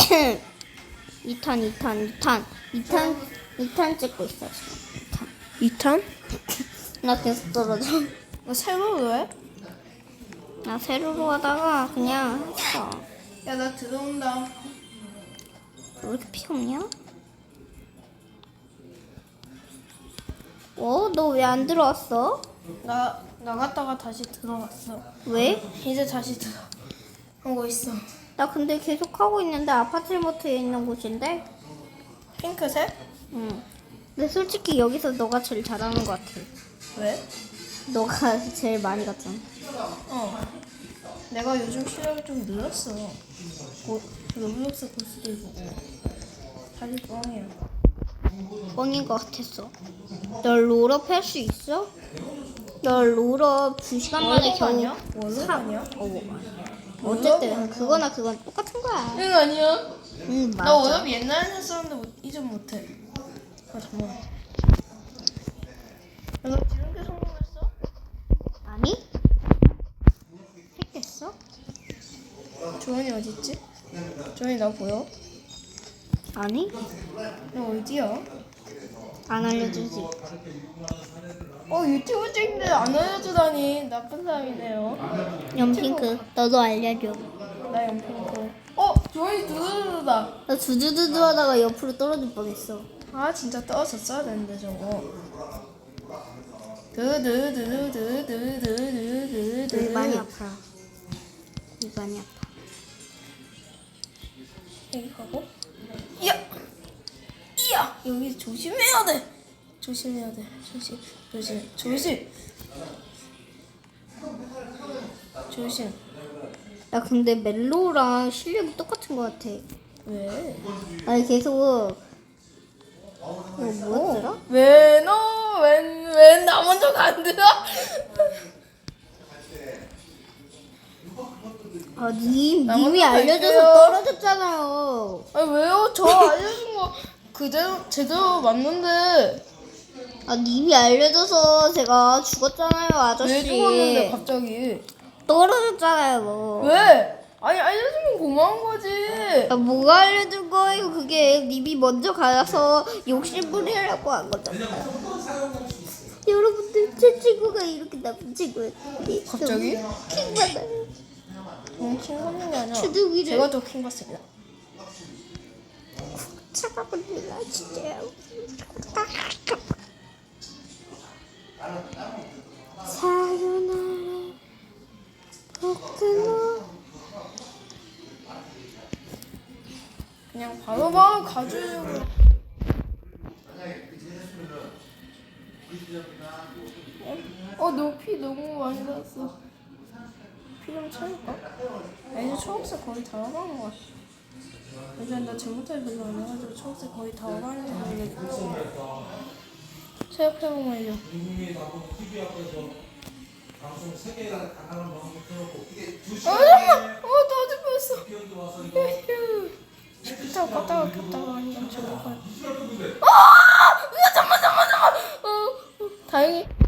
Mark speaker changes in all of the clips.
Speaker 1: 2탄 2탄 2탄 2탄 2탄 찍고 있어 지금
Speaker 2: 2탄?
Speaker 1: 2탄 나 계속 떨어져
Speaker 2: 나 새로 왜?
Speaker 1: 나 세로로 하다가 그냥 했어
Speaker 2: 야 나 들어온다.
Speaker 1: 왜 이렇게 피 없냐? 어? 너 왜 안 들어왔어?
Speaker 2: 나 나갔다가 다시 들어왔어.
Speaker 1: 왜?
Speaker 2: 이제 다시 들어오고 있어.
Speaker 1: 나 근데 계속 하고 있는데 아파트먼트에 있는 곳인데
Speaker 2: 핑크색?
Speaker 1: 응 근데 솔직히 여기서 너가 제일 잘하는 것 같아
Speaker 2: 왜?
Speaker 1: 너가 제일 많이 갔잖아
Speaker 2: 어. 내가 요즘 실력이 좀 늘었어. 고, 로블록스 고수도 보고. 다시 뻥이야.
Speaker 1: 뻥인 것 같았어 너 롤업 할 수 있어? 너 롤업 2시간 만에
Speaker 2: 월급
Speaker 1: 겨우
Speaker 2: 아니야? 월급
Speaker 1: 사-
Speaker 2: 아니야?
Speaker 1: 어, 어쨌든 그거나 그건 똑같은 거야
Speaker 2: 응 아니야.
Speaker 1: 응
Speaker 2: 나
Speaker 1: 맞아
Speaker 2: 워낙 옛날에 했었는데 못, 이제 못해. 아 잠깐만. 내가 지름길 성공했어?
Speaker 1: 아니? 했겠어?
Speaker 2: 조원이 어딨지? 조원이 나 보여?
Speaker 1: 아니?
Speaker 2: 너 어디야?
Speaker 1: 안 알려주지
Speaker 2: 어 유튜브 찍는데 안 알려주다니 나쁜 사람이네요.
Speaker 1: 연핑크 너도 알려줘
Speaker 2: 나 연핑크. 어 조원이 두두두두다.
Speaker 1: 나 두두두두 하다가 옆으로 떨어질 뻔했어
Speaker 2: 아 진짜 떨어졌어야 되는데 저거. 두두두두두두두두두두.
Speaker 1: 여기 많이 아파 많이 아파
Speaker 2: 여기 가고. 여기 조심해야 돼. 조심해야 돼. 조심. 조심. 조심. 조심.
Speaker 1: 야 근데 멜로랑 실력이 똑같은 것 같아
Speaker 2: 왜?
Speaker 1: 아니 계속 이거 뭐였더라?
Speaker 2: 왜 너? 웬웬나 먼저 간들어?
Speaker 1: 아 님,
Speaker 2: 나
Speaker 1: 님이
Speaker 2: 먼저
Speaker 1: 알려줘서. 떨어졌잖아요
Speaker 2: 아니 왜요? 저 알려준 거 그대로 제대로 맞는데
Speaker 1: 아 님이 알려줘서 제가 죽었잖아요 아저씨
Speaker 2: 왜 죽었는데 갑자기?
Speaker 1: 떨어졌잖아요 뭐.
Speaker 2: 왜? 아니 알려주면 고마운 거지.
Speaker 1: 아, 뭐가 알려준 거예요 그게 님이 먼저 가서 욕심 부리려고 한 거잖아요 여러분들 제 친구가 이렇게 나쁜 친구예요
Speaker 2: 갑자기?
Speaker 1: 킹받아요
Speaker 2: 킹 받는 게 아니라
Speaker 1: 주둥이를
Speaker 2: 제가 더 킹 받습니다.
Speaker 1: 차가버리라 진짜요 사요나라 복근호
Speaker 2: 그냥 바로바로 가주려고. 어, 너피 너무 많이 났어. 피 좀 채울까? 아, 이제 초록색 거의 다 와가는 것 같아. 요즘 나 잘못할 별로 안 해가지고 청소 거의 다 화를 내고 생각해보면 이제 방송 세계 나가는 방송 틀어놓고 이게 두 시간에 어, 나 어디 봤어. 갔다 갔다 갔다가 완전 좋을 것 아! 어!
Speaker 1: 어, 잠깐 잠깐
Speaker 2: 잠깐 어, 다행히.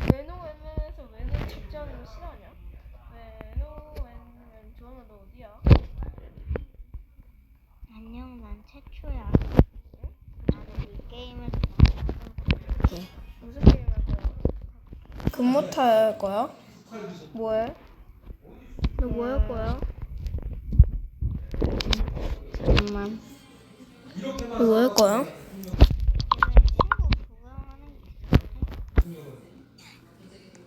Speaker 2: 거야? 금모타 할 거야? 뭐해? 너 뭐 할 거야?
Speaker 1: 잠깐만
Speaker 2: 너 뭐 할 거야?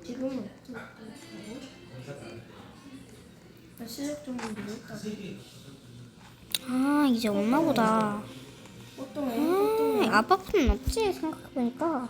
Speaker 2: 지금은 나 실력 좀 늘었다.
Speaker 1: 아 이제 없나 보다
Speaker 2: 보통에
Speaker 1: 음, 아빠뿐 없지 생각해보니까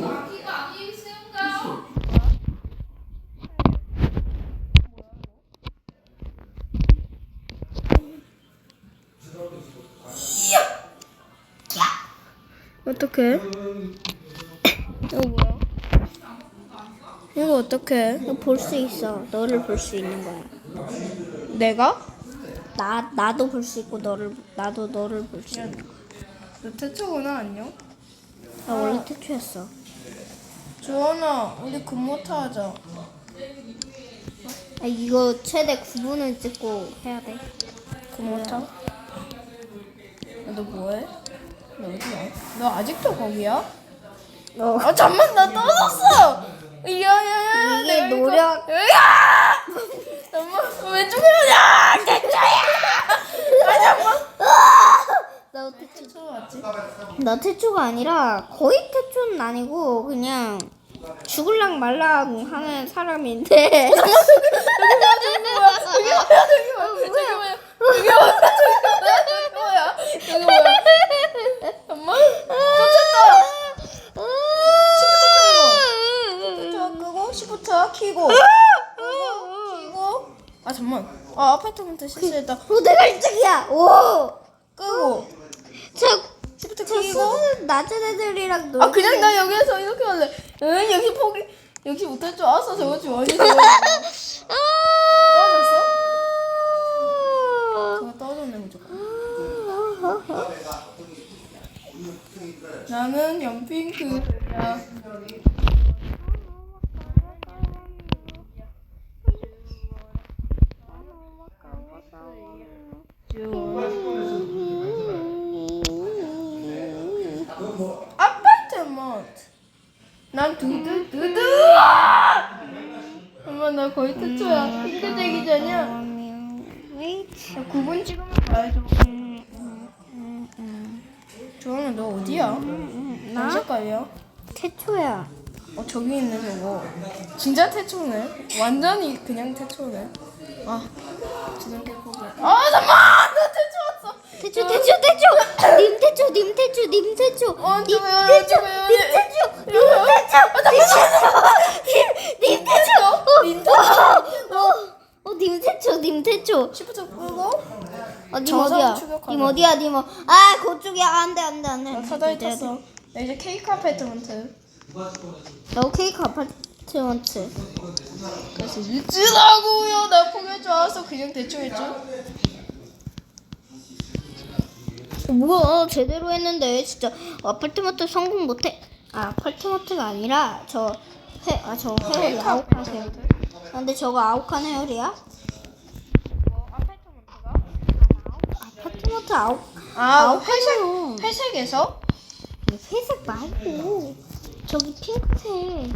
Speaker 2: 어떡해? 이거 뭐야? 이거 어떡해?
Speaker 1: 이거 볼 수 있어. 너를 볼 수 있는 거야.
Speaker 2: 내가?
Speaker 1: 나 나도 볼 수 있고 너를 나도 너를 볼 수 있는 거야.
Speaker 2: 너 태초구나 안녕?
Speaker 1: 나 원래 태초였어.
Speaker 2: 주원아 우리 금모타 하자
Speaker 1: 아, 이거 최대 9분을 찍고 해야 돼.
Speaker 2: 금모타? 너 뭐해? 너 어디야? 너 아직도 거기야?
Speaker 1: 어.
Speaker 2: 아 잠만 나 떨어졌어 야야야
Speaker 1: 이게 노력.
Speaker 2: 야 잠만 왼쪽에 야 대차야 아 잠만
Speaker 1: 너 태초.
Speaker 2: 태초 왔지?
Speaker 1: 나 태초가 아니라 거의 태초는 아니고 그냥 죽을랑 말랑 하는 사람인데.
Speaker 2: 뭐야 저기 뭐야 저기 뭐야 저기 뭐야 저기 뭐야 저기 뭐야? 잠만 쫓았다. 시프트 끄고 시프트 키고. 키고. 아 잠만. 아 아파트먼트 실수했다.
Speaker 1: 어, 내가 1등이야. 오.
Speaker 2: 끄고.
Speaker 1: 저,
Speaker 2: 시프트
Speaker 1: 저
Speaker 2: 키고.
Speaker 1: 수능 낮은 애들이랑 놀.
Speaker 2: 아 그냥 나 여기에서 이렇게 할래. 응 여기 포기 여기 못할 줄 알았어. 저거 지원이 저거 떨어졌어? 저거 떨어졌네 무조건 나는 연핑크야 아파트먼트. 난 두두 두두. 엄마 나 거의 태초야. 핑크색이 전이야
Speaker 1: 웨이트.
Speaker 2: 9분 찍으면 가야죠 조원아 너 어디야?
Speaker 1: 나
Speaker 2: 무슨 색깔이야?
Speaker 1: 태초야.
Speaker 2: 어 저기 있네 저거 진짜 태초네 완전히 그냥 태초네 아 지난게 포기 아 잠만 나 태초 왔어
Speaker 1: 태초 태초 태초. 님 태초 님 태초 님 태초.
Speaker 2: 어,
Speaker 1: 님
Speaker 2: 저거요,
Speaker 1: 태초
Speaker 2: 저거요.
Speaker 1: 님 태초 님 태초 님 태초.
Speaker 2: 님
Speaker 1: 어, 어, 님 태초 님 태초.
Speaker 2: 시프트 끄고
Speaker 1: 어, 님 어디야?
Speaker 2: 추격하자.
Speaker 1: 님 어디야? 님 어. 아, 그쪽이야. 안돼 안돼 안돼.
Speaker 2: 나 사다리 탔어 나 이제 케이크 아파트먼트
Speaker 1: 너 케이크 아파트먼트.
Speaker 2: 그래서 유치라고요 나 포기할 줄 알았어 그냥 대충 했죠
Speaker 1: 어, 뭐야 제대로 했는데 진짜 아파트먼트 성공 못해. 아 아파트먼트가 아니라 저회아저 회오리
Speaker 2: 케이크
Speaker 1: 아욱한 회오리.
Speaker 2: 아파트먼트
Speaker 1: 아, 근데 저거 아욱한 회오리야?
Speaker 2: 뭐 아파트먼트가?
Speaker 1: 아파트먼트 아욱
Speaker 2: 아
Speaker 1: 아욱한
Speaker 2: 회색. 회색에서
Speaker 1: 회색 말고 저기 핑크색.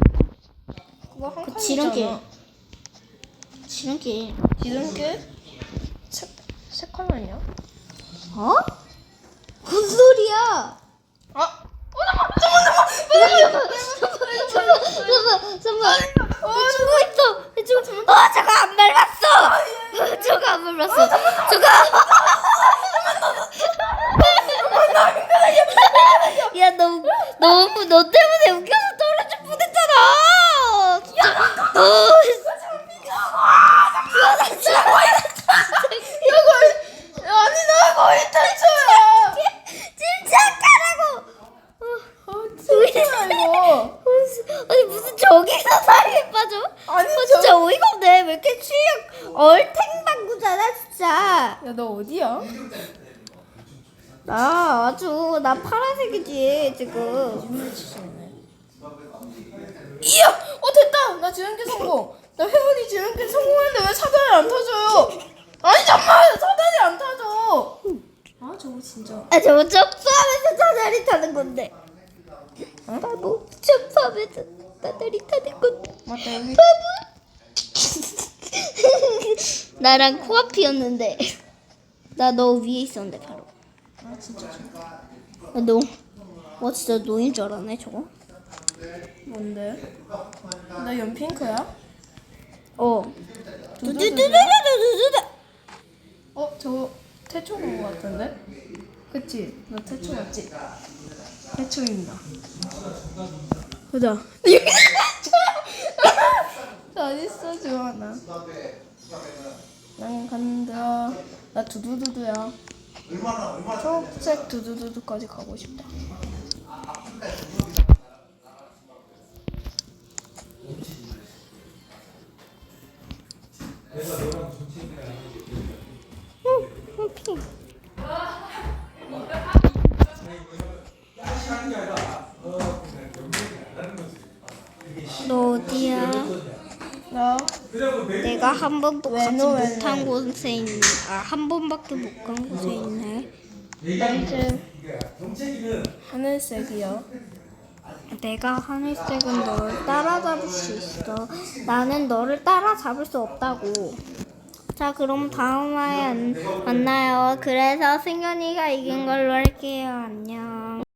Speaker 2: 그거 한
Speaker 1: 그
Speaker 2: 칸이잖아
Speaker 1: 지름길. 지름길.
Speaker 2: 지름길 색, 색 컬러냐?
Speaker 1: 어? 무슨 소리야?
Speaker 2: 아!
Speaker 1: 잠깐만. 내 친구 있어. 내 친구. 아, 저거 안 밟았어. 저거 안 밟았어. 저거. 야, 너 너무 너 때문에 웃겨서 떨어질 뻔했잖아. 진짜. 너.
Speaker 2: 아니 나 거의 탈출이야
Speaker 1: 침착하라고.
Speaker 2: 어, 진짜 이거
Speaker 1: 아니 무슨 저기서 살이 빠져?
Speaker 2: 아니,
Speaker 1: 아, 진짜 어이가 없네. 왜 이렇게 취약 얼탱방구잖아 진짜.
Speaker 2: 야 너 어디야?
Speaker 1: 나 아주 나 파란색이지 지금.
Speaker 2: 이야! 어 됐다! 나 지름길 성공! 나 회원이 지름길 성공했는데 왜 사다리 안 타줘요? 아니 잠만! 사다리 안 타줘! 아 저거 진짜
Speaker 1: 아 저거 점프하면서 사다리 타는 건데. 바보 점프하면서 사다리 타는 건데.
Speaker 2: 맞다 여기
Speaker 1: 나랑 코앞이었는데. 나 너 위에 있었는데 바로.
Speaker 2: 아 진짜
Speaker 1: 아, 너. 와 진짜 너인 줄 알았네 저거.
Speaker 2: 뭔데? 나 연핑크야?
Speaker 1: 어.
Speaker 2: 두두두두
Speaker 1: 두두두두두두두.
Speaker 2: 어? 저거 태초 본거 같은데? 그치? 너 태초 맞지? 해초입니다. 보자. 어딨어, 주원아? 난 간다. 나 두두두두야. 초록색 두두두두까지 가고 싶다.
Speaker 1: 한 번도 가지
Speaker 2: 왜노, 왜노?
Speaker 1: 못한 곳에 있네. 아, 한 번밖에 못 간 곳에 있네.
Speaker 2: 나 이제 하늘색이야.
Speaker 1: 내가 하늘색은 너를 따라잡을 수 있어. 나는 너를 따라잡을 수 없다고. 자, 그럼 다음 화에 안- 만나요. 그래서 승현이가 이긴 걸로 할게요. 안녕.